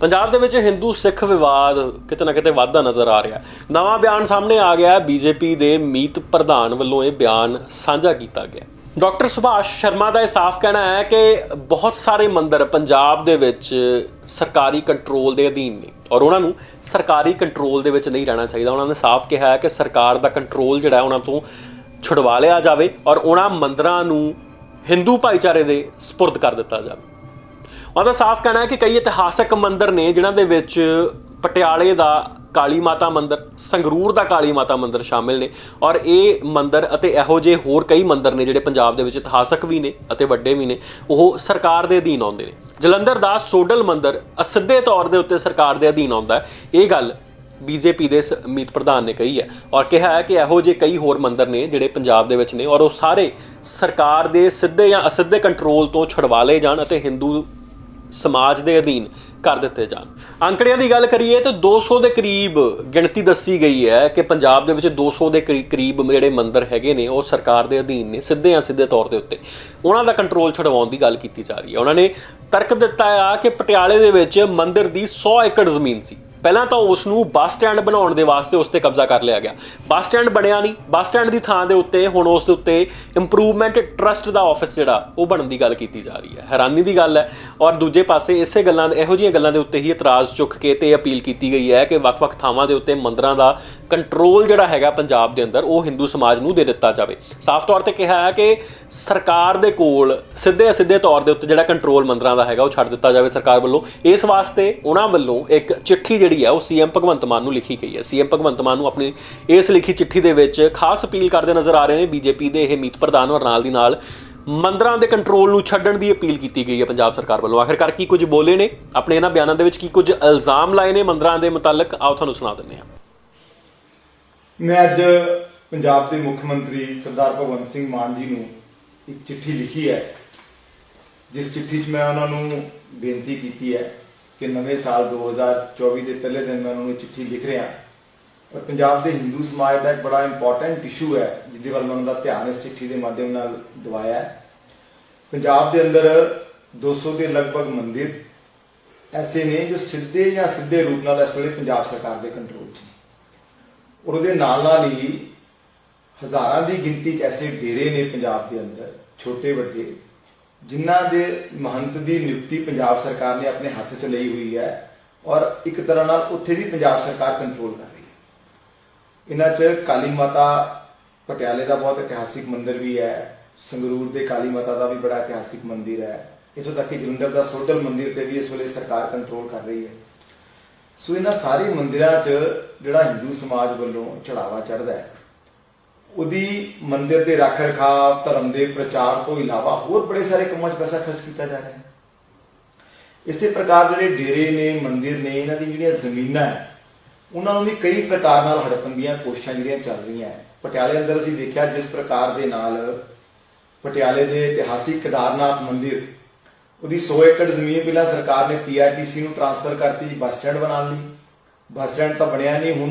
ਪੰਜਾਬ ਦੇ ਵਿੱਚ ਹਿੰਦੂ ਸਿੱਖ ਵਿਵਾਦ ਕਿਤੇ ਨਾ ਕਿਤੇ ਵਾਧਾ ਨਜ਼ਰ ਆ ਰਿਹਾ ਨਵਾਂ ਬਿਆਨ ਸਾਹਮਣੇ ਆ ਗਿਆ ਹੈ। ਬੀਜੇਪੀ ਦੇ ਮੀਤ ਪ੍ਰਧਾਨ ਵੱਲੋਂ ਇਹ ਬਿਆਨ ਸਾਂਝਾ ਕੀਤਾ ਗਿਆ ਡਾਕਟਰ ਸੁਭਾਸ਼ ਸ਼ਰਮਾ ਦਾ ਇਹ ਸਾਫ਼ ਕਹਿਣਾ ਹੈ ਕਿ ਬਹੁਤ ਸਾਰੇ ਮੰਦਰ ਪੰਜਾਬ ਦੇ ਵਿੱਚ ਸਰਕਾਰੀ ਕੰਟਰੋਲ ਦੇ ਅਧੀਨ ਨੇ ਔਰ ਉਹਨਾਂ ਨੂੰ ਸਰਕਾਰੀ ਕੰਟਰੋਲ ਦੇ ਵਿੱਚ ਨਹੀਂ ਰਹਿਣਾ ਚਾਹੀਦਾ। ਉਹਨਾਂ ਨੇ ਸਾਫ਼ ਕਿਹਾ ਹੈ ਕਿ ਸਰਕਾਰ ਦਾ ਕੰਟਰੋਲ ਜਿਹੜਾ ਉਹਨਾਂ ਤੋਂ ਛੁਡਵਾ ਲਿਆ ਜਾਵੇ ਔਰ ਉਹਨਾਂ ਮੰਦਰਾਂ ਨੂੰ ਹਿੰਦੂ ਭਾਈਚਾਰੇ ਦੇ ਸਪੁਰਦ ਕਰ ਦਿੱਤਾ ਜਾਵੇ। ਉਹਦਾ ਸਾਫ਼ ਕਹਿਣਾ ਹੈ ਕਿ ਕਈ ਇਤਿਹਾਸਕ ਮੰਦਿਰ ਨੇ, ਜਿਨ੍ਹਾਂ ਦੇ ਵਿੱਚ ਪਟਿਆਲੇ ਦਾ ਕਾਲੀ ਮਾਤਾ ਮੰਦਿਰ, ਸੰਗਰੂਰ ਦਾ ਕਾਲੀ ਮਾਤਾ ਮੰਦਿਰ ਸ਼ਾਮਿਲ ਨੇ ਔਰ ਇਹ ਮੰਦਿਰ ਅਤੇ ਇਹੋ ਜਿਹੇ ਹੋਰ ਕਈ ਮੰਦਿਰ ਨੇ ਜਿਹੜੇ ਪੰਜਾਬ ਦੇ ਵਿੱਚ ਇਤਿਹਾਸਕ ਵੀ ਨੇ ਅਤੇ ਵੱਡੇ ਵੀ ਨੇ, ਉਹ ਸਰਕਾਰ ਦੇ ਅਧੀਨ ਆਉਂਦੇ ਨੇ। ਜਲੰਧਰ ਦਾ ਸੋਡਲ ਮੰਦਿਰ ਅਸਿੱਧੇ ਤੌਰ ਦੇ ਉੱਤੇ ਸਰਕਾਰ ਦੇ ਅਧੀਨ ਆਉਂਦਾ ਹੈ। ਇਹ ਗੱਲ ਬੀਜੇਪੀ ਦੇ ਸ- ਮੀਤ ਪ੍ਰਧਾਨ ਨੇ ਕਹੀ ਹੈ ਔਰ ਕਿਹਾ ਹੈ ਕਿ ਇਹੋ ਜਿਹੇ ਕਈ ਹੋਰ ਮੰਦਰ ਨੇ ਜਿਹੜੇ ਪੰਜਾਬ ਦੇ ਵਿੱਚ ਨੇ ਔਰ ਉਹ ਸਾਰੇ ਸਰਕਾਰ ਦੇ ਸਿੱਧੇ ਜਾਂ ਅਸਿੱਧੇ ਕੰਟਰੋਲ ਤੋਂ ਛੁਡਵਾ ਲਏ ਜਾਣ ਅਤੇ ਹਿੰਦੂ ਸਮਾਜ ਦੇ ਅਧੀਨ ਕਰ ਦਿੱਤੇ ਜਾਣ। ਅੰਕੜਿਆਂ ਦੀ ਗੱਲ ਕਰੀਏ ਤਾਂ 200 ਦੇ ਕਰੀਬ ਗਿਣਤੀ ਦੱਸੀ ਗਈ ਹੈ ਕਿ ਪੰਜਾਬ ਦੇ ਵਿੱਚ 200 ਦੇ ਕਰੀ- ਕਰੀਬ ਜਿਹੜੇ ਮੰਦਰ ਹੈਗੇ ਨੇ, ਉਹ ਸਰਕਾਰ ਦੇ ਅਧੀਨ ਨੇ, ਸਿੱਧੇ ਜਾਂ ਸਿੱਧੇ ਤੌਰ ਦੇ ਉੱਤੇ। ਉਹਨਾਂ ਦਾ ਕੰਟਰੋਲ ਛਡਵਾਉਣ ਦੀ ਗੱਲ ਕੀਤੀ ਜਾ ਰਹੀ ਹੈ। ਉਹਨਾਂ ਨੇ ਤਰਕ ਦਿੱਤਾ ਆ ਕਿ ਪਟਿਆਲੇ ਦੇ ਵਿੱਚ ਮੰਦਰ ਦੀ 100 ਏਕੜ ਜ਼ਮੀਨ ਸੀ। ਪਹਿਲਾਂ ਤਾਂ ਉਸ ਨੂੰ ਬੱਸ ਸਟੈਂਡ ਬਣਾਉਣ ਦੇ ਵਾਸਤੇ ਉਸ ਤੇ ਕਬਜ਼ਾ ਕਰ ਲਿਆ ਗਿਆ। ਬੱਸ ਸਟੈਂਡ ਬਣਿਆ ਨਹੀਂ। ਬੱਸ ਸਟੈਂਡ ਦੀ ਥਾਂ ਦੇ ਉੱਤੇ, ਹੁਣ ਉਸ ਦੇ ਉੱਤੇ ਇੰਪਰੂਵਮੈਂਟ ਟਰਸਟ ਦਾ ਆਫਿਸ ਜਿਹੜਾ, ਉਹ ਬਣਨ ਦੀ ਗੱਲ ਕੀਤੀ ਜਾ ਰਹੀ ਹੈ। ਹੈਰਾਨੀ ਦੀ ਗੱਲ ਹੈ। ਔਰ ਦੂਜੇ ਪਾਸੇ ਇਸੇ ਗੱਲਾਂ ਇਹੋ ਜਿਹੀਆਂ ਗੱਲਾਂ ਦੇ ਉੱਤੇ ਹੀ ਇਤਰਾਜ਼ ਚੁੱਕ ਕੇ ਤੇ ਅਪੀਲ ਕੀਤੀ ਗਈ ਹੈ ਕਿ ਵੱਖ-ਵੱਖ ਥਾਵਾਂ ਦੇ ਉੱਤੇ ਮੰਦਰਾਂ ਦਾ ਕੰਟਰੋਲ ਜਿਹੜਾ ਹੈਗਾ ਪੰਜਾਬ ਦੇ ਅੰਦਰ, ਉਹ ਹਿੰਦੂ ਸਮਾਜ ਨੂੰ ਦੇ ਦਿੱਤਾ ਜਾਵੇ। ਸਾਫ਼ ਤੌਰ ਤੇ ਕਿਹਾ ਹੈ ਕਿ ਸਰਕਾਰ ਦੇ ਕੋਲ ਸਿੱਧੇ ਅਸਿੱਧੇ ਤੌਰ ਦੇ ਉੱਤੇ ਜਿਹੜਾ ਕੰਟਰੋਲ ਮੰਦਰਾਂ ਦਾ ਹੈਗਾ, ਉਹ ਛੱਡ ਦਿੱਤਾ ਜਾਵੇ ਸਰਕਾਰ ਵੱਲੋਂ। ਇਸ ਵਾਸਤੇ ਉਹਨਾਂ ਵੱਲੋਂ ਇੱਕ ਚਿੱਠੀ ਜਿਹੜੀ ਹੈ ਉਹ ਸੀਐਮ ਭਗਵੰਤ ਮਾਨ ਨੂੰ ਲਿਖੀ ਗਈ ਹੈ। ਸੀਐਮ ਭਗਵੰਤ ਮਾਨ ਨੂੰ ਆਪਣੀ ਇਸ ਲਿਖੀ ਚਿੱਠੀ ਦੇ ਵਿੱਚ ਖਾਸ ਅਪੀਲ ਕਰਦੇ ਨਜ਼ਰ ਆ ਰਹੇ ਨੇ ਬੀਜੇਪੀ ਦੇ ਇਹ ਮੀਤ ਪ੍ਰਧਾਨ ਔਰ ਨਾਲ ਦੀ ਨਾਲ ਮੰਦਰਾਂ ਦੇ ਕੰਟਰੋਲ ਨੂੰ ਛੱਡਣ ਦੀ ਅਪੀਲ ਕੀਤੀ ਗਈ ਹੈ ਪੰਜਾਬ ਸਰਕਾਰ ਵੱਲੋਂ। ਆਖਿਰਕਾਰ ਕੀ ਕੁਝ ਬੋਲੇ ਨੇ? ਆਪਣੇ ਇਹਨਾਂ ਬਿਆਨਾਂ ਦੇ ਵਿੱਚ ਕੀ ਕੁਝ ਇਲਜ਼ਾਮ ਲਾਏ ਨੇ? ਮੰਦਰਾਂ ਦੇ ਮੁਤਲਕ, ਆਓ ਤੁਹਾਨੂੰ ਸੁਣਾ ਦਿੰਦੇ ਹਾਂ। ਮੈਂ ਅੱਜ ਪੰਜਾਬ ਦੇ ਮੁੱਖ ਮੰਤਰੀ ਸਰਦਾਰ ਭਗਵੰਤ ਸਿੰਘ ਮਾਨ ਜੀ ਨੂੰ ਇੱਕ ਚਿੱਠੀ ਲਿਖੀ ਹੈ। ਜਿਸ ਚਿੱਠੀ 'ਚ ਮੈਂ ਉਹਨਾਂ ਨੂੰ ਬੇਨਤੀ ਕੀਤੀ ਹੈ ਕਿ ਨਵੇਂ ਸਾਲ 2024 ਦੇ ਪਹਿਲੇ ਦਿਨ ਮੈਂ ਉਹਨਾਂ ਨੂੰ ਚਿੱਠੀ ਲਿਖ ਰਿਹਾ। ਔਰ ਪੰਜਾਬ ਦੇ ਹਿੰਦੂ ਸਮਾਜ ਦਾ ਇੱਕ ਬੜਾ ਇੰਪੋਰਟੈਂਟ ਇਸ਼ੂ ਹੈ, ਜਿਹਦੇ ਵੱਲ ਮੈਂ ਉਹਨਾਂ ਦਾ ਧਿਆਨ ਇਸ ਚਿੱਠੀ ਦੇ ਮਾਧਿਅਮ ਨਾਲ ਦਿਵਾਇਆ ਹੈ। ਪੰਜਾਬ ਦੇ ਅੰਦਰ 200 ਦੇ ਲਗਭਗ ਮੰਦਿਰ ਐਸੇ ਨੇ ਜੋ ਸਿੱਧੇ ਜਾਂ ਸਿੱਧੇ ਰੂਪ ਨਾਲ ਇਸ ਵੇਲੇ ਪੰਜਾਬ ਸਰਕਾਰ ਦੇ ਕੰਟਰੋਲ 'ਚ ਨੇ। ਔਰ ਉਹਦੇ ਨਾਲ ਨਾਲ ਹੀ ਹਜ਼ਾਰਾਂ ਦੀ ਗਿਣਤੀ 'ਚ ਐਸੇ ਡੇਰੇ ਨੇ ਪੰਜਾਬ ਦੇ ਅੰਦਰ ਛੋਟੇ ਵੱਡੇ ਜਿਨ੍ਹਾਂ ਦੇ ਮਹੰਤ ਦੀ ਨਿਯੁਕਤੀ ਪੰਜਾਬ ਸਰਕਾਰ ਨੇ ਆਪਣੇ ਹੱਥ 'ਚ ਲਈ ਹੋਈ ਹੈ ਔਰ ਇੱਕ ਤਰ੍ਹਾਂ ਨਾਲ ਉੱਥੇ ਵੀ ਪੰਜਾਬ ਸਰਕਾਰ ਕੰਟਰੋਲ ਕਰ ਰਹੀ ਹੈ। ਇਹਨਾਂ 'ਚ ਕਾਲੀ ਮਾਤਾ ਪਟਿਆਲੇ ਦਾ ਬਹੁਤ ਇਤਿਹਾਸਿਕ ਮੰਦਿਰ ਵੀ ਹੈ, ਸੰਗਰੂਰ ਦੇ ਕਾਲੀ ਮਾਤਾ ਦਾ ਵੀ ਬੜਾ ਇਤਿਹਾਸਿਕ ਮੰਦਿਰ ਹੈ, ਇੱਥੋਂ ਤੱਕ ਕਿ ਜਲੰਧਰ ਦਾ ਸੋਡਲ ਮੰਦਿਰ ਤੇ ਵੀ ਇਸ ਵੇਲੇ ਸਰਕਾਰ ਕੰਟਰੋਲ ਕਰ ਰਹੀ ਹੈ। ਸੋ ਇਹਨਾਂ ਸਾਰੇ ਮੰਦਿਰਾਂ 'ਚ ਜਿਹੜਾ ਹਿੰਦੂ ਸਮਾਜ ਵੱਲੋਂ ਚੜਾਵਾ ਚੜਦਾ ਹੈ ਉਹਦੀ ਮੰਦਿਰ ਦੇ ਰੱਖ ਰਖਾਵ, ਧਰਮ ਦੇ ਪ੍ਰਚਾਰ ਤੋਂ ਇਲਾਵਾ ਹੋਰ ਬੜੇ ਸਾਰੇ ਕੰਮਾਂ 'ਚ ਪੈਸਾ ਖਰਚ ਕੀਤਾ ਜਾ ਰਿਹਾ ਹੈ। ਇਸੇ ਪ੍ਰਕਾਰ ਜਿਹੜੇ ਡੇਰੇ ਨੇ, ਮੰਦਿਰ ਨੇ, ਇਹਨਾਂ ਦੀ ਜਿਹੜੀਆਂ ਜ਼ਮੀਨਾਂ ਹੈ, ਉਹਨਾਂ ਨੂੰ ਵੀ ਕਈ ਪ੍ਰਕਾਰ ਨਾਲ ਹੜਪਣ ਦੀਆਂ ਕੋਸ਼ਿਸ਼ਾਂ ਜਿਹੜੀਆਂ ਚੱਲ ਰਹੀਆਂ ਹੈ। ਪਟਿਆਲੇ ਅੰਦਰ ਅਸੀਂ ਦੇਖਿਆ ਜਿਸ ਪ੍ਰਕਾਰ ਦੇ ਨਾਲ ਪਟਿਆਲੇ ਦੇ ਇਤਿਹਾਸਿਕ ਕੇਦਾਰਨਾਥ ਮੰਦਿਰ, ਉਹਦੀ 100 ਏਕੜ ਜ਼ਮੀਨ ਪਹਿਲਾਂ ਸਰਕਾਰ ਨੇ ਪੀਆਰਟੀਸੀ ਨੂੰ ਟ੍ਰਾਂਸਫਰ ਕਰਤੀ, ਬੱਸ ਸਟੈਂਡ ਬਣਾਉਣ ਲਈ। ਬੱਸ ਸਟੈਂਡ ਤਾਂ ਬਣਿਆ ਨਹੀਂ, ਹੁਣ